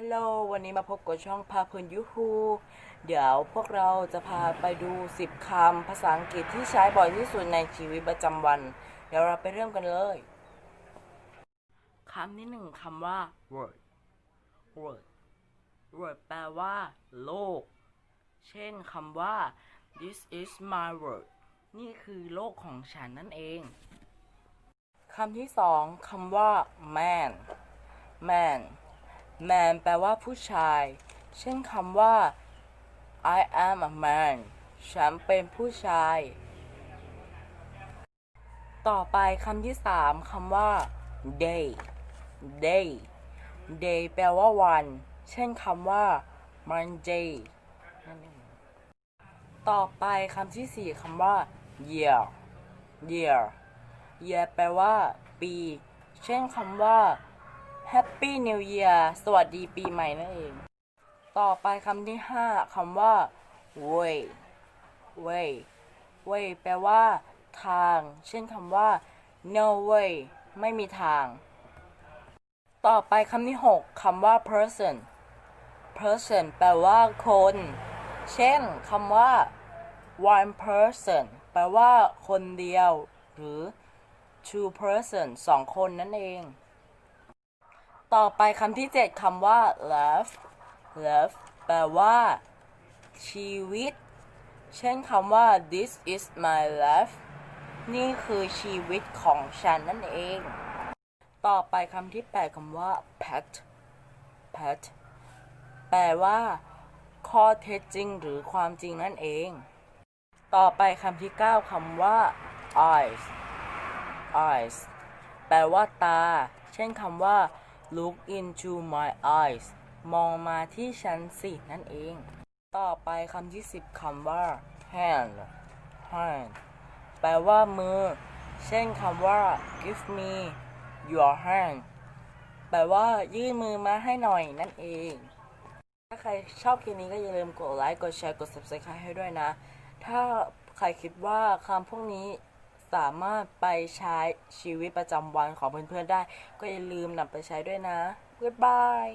ฮัลโหล วันนี้มาพบกับช่องพาเพลินยูฮูเดี๋ยวพวกเราจะพาไปดู 10 คำภาษาอังกฤษที่ใช้บ่อยที่สุดในชีวิตประจำวัน เดี๋ยวเราไปเริ่มกันเลย คำที่หนึ่งคำว่า word word word แปลว่า โลก เช่นคำว่า this is my world นี่คือโลกของฉันนั่นเอง คำที่สองคำว่า man man man แปลว่าผู้ชาย เช่นคำว่า I am a man ฉันเป็นผู้ชาย ต่อไปคำที่สามคำว่า day day day แปลว่าวัน เช่นคำว่า Monday ต่อไปคำที่สี่คำว่า year year year แปลว่า ปี เช่นคำว่า Happy New Year สวัสดีปีใหม่นั่นเอง ต่อไปคำที่ห้าคำว่า way way way แปลว่า ทาง เช่นคำว่า no way ไม่มีทาง ต่อไปคำที่หกคำว่า person person แปลว่าคน เช่นคำว่า one person แปลว่า คนเดียว หรือ two person สองคนนั่นเอง ต่อไปคำที่เจ็ดคำว่า love love แปลว่า ชีวิต เช่นคำว่า this is my life นี่คือชีวิตของฉันนั่นเอง ต่อไปคำที่แปดคำว่า pet pet แปลว่า ข้อเท็จจริงหรือความจริงนั่นเอง ต่อไปคำที่9คำว่า eyes eyes แปลว่าตา เช่นคำว่า look into my eyes มองมาที่ฉันสิ นั่นเอง ต่อไปคำที่ 10คำว่า hand hand แปลว่ามือ เช่นคำว่า give me your hand แปลว่ายื่นมือมาให้หน่อยนั่นเอง ถ้าใครชอบคลิปนี้ก็อย่าลืมกดไลค์ กดแชร์ กด subscribe ให้ด้วยนะ ถ้าใครคิดว่าคำพวกนี้ สามารถไปใช้ชีวิตประจำวันของเพื่อนๆได้ ก็อย่าลืมนำไปใช้ด้วยนะ Goodbye